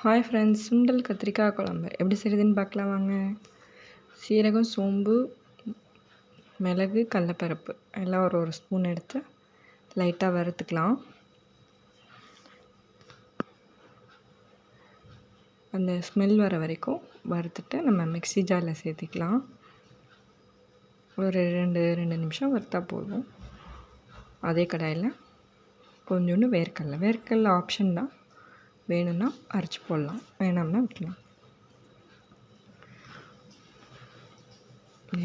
Hi friends சுண்டல் கத்திரிக்காய் குழம்பு. எப்படி செய்யுதுன்னு பார்க்கலாம் வாங்க. சீரகம் சோம்பு மிளகு கடலப்பருப்பு. எல்லாம் ஒரு ஒரு ஸ்பூன் எடுத்து லைட்டாக வறுத்துக்கலாம். அந்த ஸ்மெல் வர வரைக்கும் வறுத்துட்டு நம்ம மிக்ஸி ஜாரில் சேர்த்துக்கலாம். ஒரு ரெண்டு ரெண்டு நிமிஷம் வறுத்தா போதும். அதே கடாயில் கொஞ்சோண்டு வேர்க்கடலை. வேர்க்கடலை ஆப்ஷன் தான். வேணும்னா அரைச்சி போடலாம். வேணாம்னா விட்டுலாம்.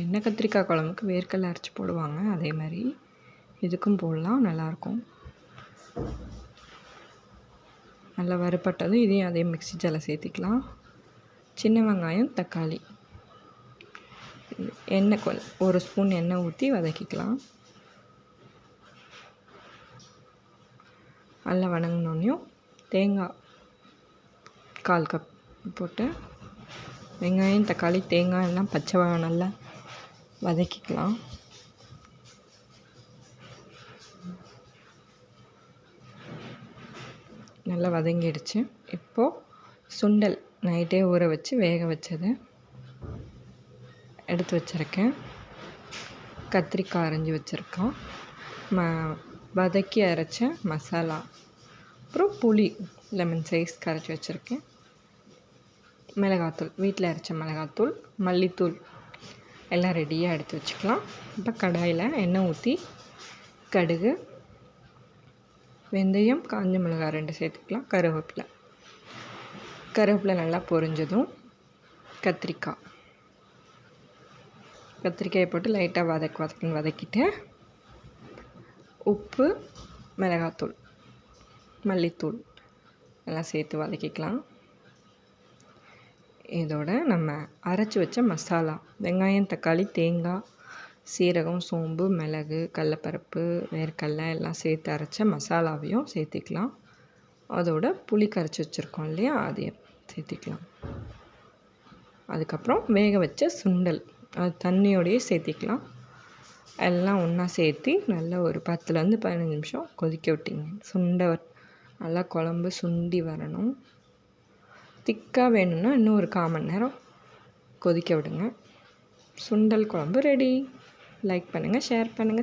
எண்ணெய் கத்திரிக்காய் குழம்புக்கு வேர்க்கடலை அரைச்சி போடுவாங்க. அதே மாதிரி இதுக்கும் போடலாம். நல்லாயிருக்கும். நல்லா வறுப்பட்டதும் இதையும் அதே மிக்ஸி ஜாரில் சேர்த்திக்கலாம். சின்ன வெங்காயம் தக்காளி. எண்ணெய் கொ ஒரு ஸ்பூன் எண்ணெய் ஊற்றி வதக்கிக்கலாம். நல்லா வணங்கினோன்னையும் தேங்காய் கால் கப் போட்டு வெங்காயம் தக்காளி தேங்காய் எல்லாம் பச்சை நல்லா வதக்கிக்கலாம். நல்லா வதங்கிடுச்சு. இப்போது சுண்டல் நைட்டே ஊற வச்சு வேக வச்சது எடுத்து வச்சுருக்கேன். கத்திரிக்காய் அரைஞ்சி வச்சுருக்கோம். ம வதக்கி அரைச்ச மசாலா அப்புறம் புளி லெமன் சைஸ் கரைச்சி வச்சுருக்கேன். மிளகாத்தூள் வீட்டில் அரைச்ச மிளகாத்தூள் மல்லித்தூள் எல்லாம் ரெடியாக எடுத்து வச்சுக்கலாம். இப்போ கடாயில் எண்ணெய் ஊற்றி கடுகு வெந்தயம் காஞ்ச மிளகாய் ரெண்டு சேர்த்துக்கலாம். கருவேப்பிலை. கருவேப்பிலை நல்லா பொரிஞ்சதும் கத்திரிக்காய். கத்திரிக்காயை போட்டு லைட்டாக வதக்கு வதக்குன்னு வதக்கிட்டு உப்பு மிளகாத்தூள் மல்லித்தூள் எல்லாம் சேர்த்து வதக்கிக்கலாம். இதோட நம்ம அரைச்சி வச்ச மசாலா வெங்காயம் தக்காளி தேங்காய் சீரகம் சோம்பு மிளகு கடலப்பருப்பு வேர்க்கடல எல்லாம் சேர்த்து அரைச்ச மசாலாவையும் சேர்த்திக்கலாம். அதோட புளி கரைச்சி வச்சுருக்கோம் இல்லையா அதையும் சேர்த்திக்கலாம். அதுக்கப்புறம் வேக வச்ச சுண்டல் அது தண்ணியோடையே சேர்த்திக்கலாம். எல்லாம் ஒன்றா சேர்த்து நல்லா ஒரு பத்துலேருந்து பதினஞ்சு நிமிஷம் கொதிக்க விட்டிங்க. சுண்டை நல்லா குழம்பு சுண்டி வரணும். திக்காக வேணும்னா இன்னும் ஒரு கால் மணி நேரம் கொதிக்க விடுங்க. சுண்டல் குழம்பு ரெடி லைக் பண்ணுங்கள் ஷேர் பண்ணுங்கள்